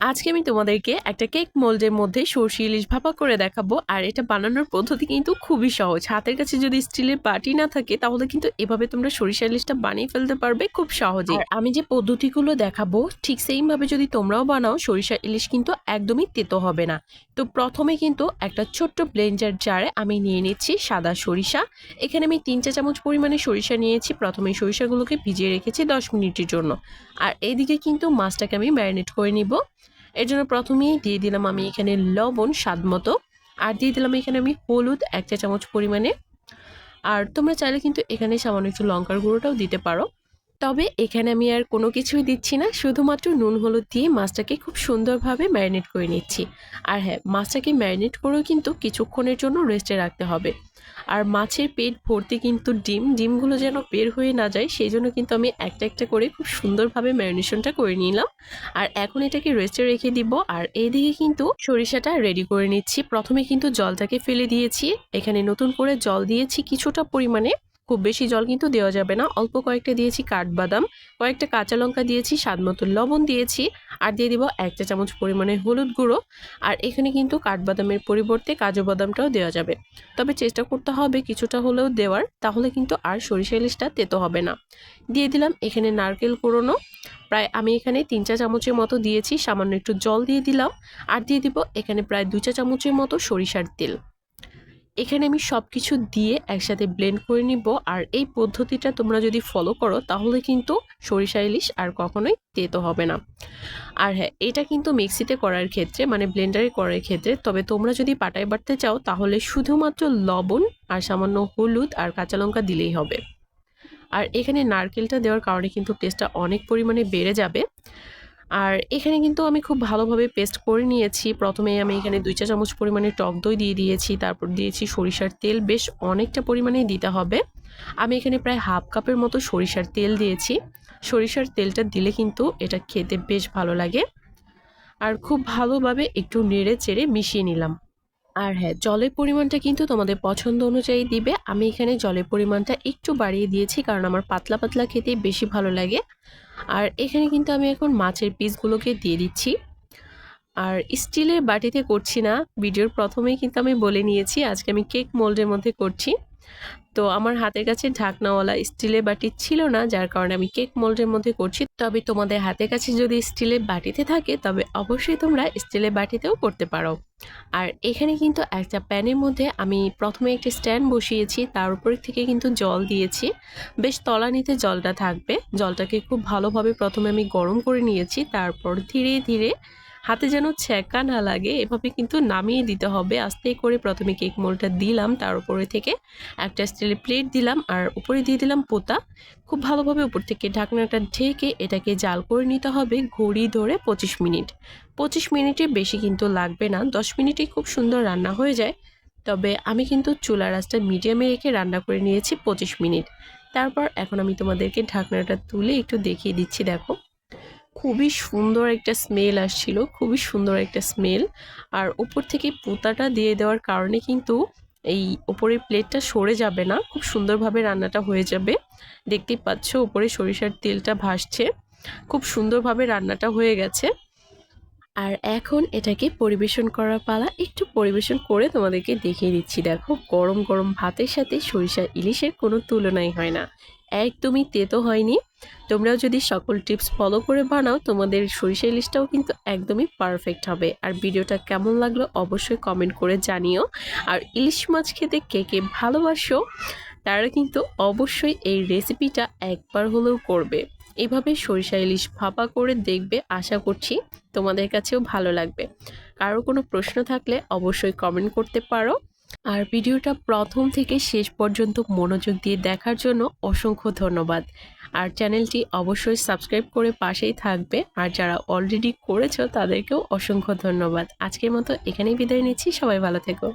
আজকে আমি তোমাদেরকে একটা কেক মোল্ডের মধ্যে সর্ষে ইলিশ ভাপা করে দেখাবো আর এটা বানানোর পদ্ধতি কিন্তু খুবই সহজ। হাতের কাছে যদি স্টিলের বাটি না থাকে তাহলে কিন্তু এভাবে তোমরা সরিষা ইলিশটা বানিয়ে ফেলতে পারবে খুব সহজে। আমি যে পদ্ধতিগুলো দেখাবো ঠিক সেইম ভাবে যদি তোমরাও বানাও সরিষা ইলিশ কিন্তু একদমই তেতো হবে না। তো প্রথমে কিন্তু একটা ছোট্ট ব্লেন্ডার জারে আমি নিয়ে নিচ্ছি সাদা সরিষা। এখানে আমি তিন চা চামচ পরিমাণে সরিষা নিয়েছি। প্রথমে সরিষাগুলোকে ভিজিয়ে রেখেছি দশ মিনিটের জন্য। আর এইদিকে কিন্তু মাছটাকে আমি ম্যারিনেট করে নিব। এর জন্য প্রথমেই দিয়ে দিলাম আমি এখানে লবণ, স্বাদ মতো। আর দিয়ে দিলাম এখানে আমি হলুদ, এক চা চামচ পরিমাণে। আর তোমরা চাইলে কিন্তু এখানে সামান্য একটু লঙ্কার গুঁড়োটাও দিতে পারো। তবে এখানে আমি আর কোনো কিছুই দিচ্ছি না, শুধুমাত্র নুন, হলুদ দিয়ে মাছটাকে খুব সুন্দরভাবে ম্যারিনেট করে নিচ্ছি। আর হ্যাঁ মাছটাকে ম্যারিনেট করেও কিন্তু কিছুক্ষণের জন্য রেস্টে রাখতে হবে। আর মাছের পেট ভর্তি কিন্তু ডিম, ডিমগুলো যেন বের হয়ে না যায় সেই জন্য কিন্তু আমি একটা একটা করে খুব সুন্দরভাবে ম্যারিনেশনটা করে নিলাম। আর এখন এটাকে রেস্টে রেখে দিব। আর এইদিকে কিন্তু সরিষাটা রেডি করে নিচ্ছি। প্রথমে কিন্তু জলটাকে ফেলে দিয়েছি। এখানে নতুন করে জল দিয়েছি কিছুটা পরিমাণে। খুব বেশি জল কিন্তু দেওয়া যাবে না। অল্প কয়েকটা দিয়েছি কাঠবাদাম, কয়েকটা কাঁচা লঙ্কা দিয়েছি, স্বাদ মতো লবণ দিয়েছি আর দিয়ে দিব এক চা চামচ পরিমাণে হলুদ গুঁড়ো। আর এখানে কিন্তু কাঠবাদামের পরিবর্তে কাজু বাদামটাও দেওয়া যাবে। তবে চেষ্টা করতে হবে কিছুটা হলেও দেওয়ার, তাহলে কিন্তু আর সরিষা ইলিশটা তেতো হবে না। দিয়ে দিলাম এখানে নারকেল কুড়োনো। প্রায় আমি এখানে তিন চা চামচের মতো দিয়েছি, সামান্য একটু জল দিয়ে দিলাম। আর দিয়ে দিব এখানে প্রায় দু চা চামচের মতো সরিষার তেল। এখানে আমি সব কিছু দিয়ে একসাথে ব্লেন্ড করে নিব। আর এই পদ্ধতিটা তোমরা যদি ফলো করো, তাহলে কিন্তু সরিষা ইলিশ আর কখনোই তেতো হবে না। আর হ্যাঁ এটা কিন্তু মিক্সিতে করার ক্ষেত্রে মানে ব্লেন্ডারে করার ক্ষেত্রে, তবে তোমরা যদি পাটায় বাটতে চাও, তাহলে শুধুমাত্র লবণ আর সামান্য হলুদ আর কাঁচা লঙ্কা দিলেই হবে। আর এখানে নারকেলটা দেওয়ার কারণে কিন্তু টেস্টটা অনেক পরিমাণে বেড়ে যাবে। আর এখানে কিন্তু আমি খুব ভালোভাবে পেস্ট করে নিয়েছি। প্রথমে আমি এখানে দুই চা চামচ পরিমাণে টক দই দিয়ে দিয়েছি, তারপর দিয়েছি সরিষার তেল। বেশ অনেকটা পরিমাণেই দিতে হবে। আমি এখানে প্রায় হাফ কাপের মতো সরিষার তেল দিয়েছি। সরিষার তেলটা দিলে কিন্তু এটা খেতে বেশ ভালো লাগে। আর খুব ভালোভাবে একটু নেড়ে চেড়ে মিশিয়ে নিলাম। আর হ্যাঁ জলের পরিমাণটা কিন্তু তোমাদের পছন্দ অনুযায়ী দিবে। আমি এখানে জলের পরিমাণটা একটু বাড়িয়ে দিয়েছি কারণ আমার পাতলা পাতলা খেতে বেশি ভালো লাগে। আর এখানে কিন্তু আমি এখন মাছের পিসগুলোকে দিয়ে দিচ্ছি। আর স্টিলের বাটিতে করছি না, ভিডিওর প্রথমেই কিন্তু আমি বলে নিয়েছি, আজকে আমি কেক মোল্ডের মধ্যে করছি। তো আমার হাতের কাছে ঢাকনাওয়ালা স্টিলের বাটি ছিল না, যার কারণে আমি কেক মোল্ডের মধ্যে করছি। তবে তোমাদের হাতের কাছে যদি স্টিলের বাটিতে থাকে, তবে অবশ্যই তোমরা স্টিলের বাটিতেও করতে পারো। আর এখানে কিন্তু একটা প্যানের মধ্যে আমি প্রথমে একটি স্ট্যান্ড বসিয়েছি, তার উপর থেকে কিন্তু জল দিয়েছি। বেশ তলানিতে জলটা থাকবে। জলটাকে খুব ভালোভাবে প্রথমে আমি গরম করে নিয়েছি, তারপর ধীরে ধীরে হাতে যেন ছ্যাঁকা না লাগে, এভাবে কিন্তু নামিয়ে দিতে হবে। আস্তে করে প্রথমে কেক মোলটা দিলাম, তার উপরে থেকে একটা স্টিলের প্লেট দিলাম, আর উপরে দিয়ে দিলাম পোতা। খুব ভালোভাবে উপর থেকে ঢাকনাটা ঢেকে এটাকে জাল করে নিতে হবে ঘড়ি ধরে পঁচিশ মিনিট। পঁচিশ মিনিটের বেশি কিন্তু লাগবে না, দশ মিনিটে খুব সুন্দর রান্না হয়ে যায়। তবে আমি কিন্তু চুলা রাসটা মিডিয়ামে রেখে রান্না করে নিয়েছি পঁচিশ মিনিট। তারপর এখন আমি তোমাদেরকে ঢাকনাটা তুলে একটু দেখিয়ে দিচ্ছি, দেখো। খুবই সুন্দর একটা স্মেল আসছিল, খুবই সুন্দর একটা স্মেল আর ওপর থেকে পোতাটা দিয়ে দেওয়ার কারণে কিন্তু এই ওপরের প্লেটটা সরে যাবে না, খুব সুন্দরভাবে রান্নাটা হয়ে যাবে। দেখতেই পাচ্ছ, ওপরে সরিষার তেলটা ভাসছে, খুব সুন্দরভাবে রান্নাটা হয়ে গেছে। আর এখন এটাকে পরিবেশন করার পালা একটু পরিবেশন করে তোমাদেরকে দেখিয়ে দিচ্ছি। দেখো, গরম গরম ভাতের সাথে সরিষা ইলিশের কোনো তুলনাই হয় না। একদমই তেতো হয়নি। তোমরাও যদি সকল টিপস ফলো করে বানাও, তোমাদের সরিষা ইলিশটাও কিন্তু একদমই পারফেক্ট হবে। আর ভিডিওটা কেমন লাগল অবশ্যই কমেন্ট করে জানিও। আর ইলিশ মাছ খেতে কে কে ভালোবাসো, তারা কিন্তু অবশ্যই এই রেসিপিটা একবার হলেও করবে। এভাবে সরিষা ইলিশ ভাপা করে দেখবে, আশা করছি তোমাদের কাছেও ভালো লাগবে। কারও কোনো প্রশ্ন থাকলে অবশ্যই কমেন্ট করতে পারো। আর ভিডিওটা প্রথম থেকে শেষ পর্যন্ত মনোযোগ দিয়ে দেখার জন্য অসংখ্য ধন্যবাদ। আর চ্যানেলটি অবশ্যই সাবস্ক্রাইব করে পাশেই থাকবে। আর যারা অলরেডি করেছ, তাদেরকেও অসংখ্য ধন্যবাদ। আজকের মতো এখানেই বিদায় নিচ্ছি। সবাই ভালো থেকো।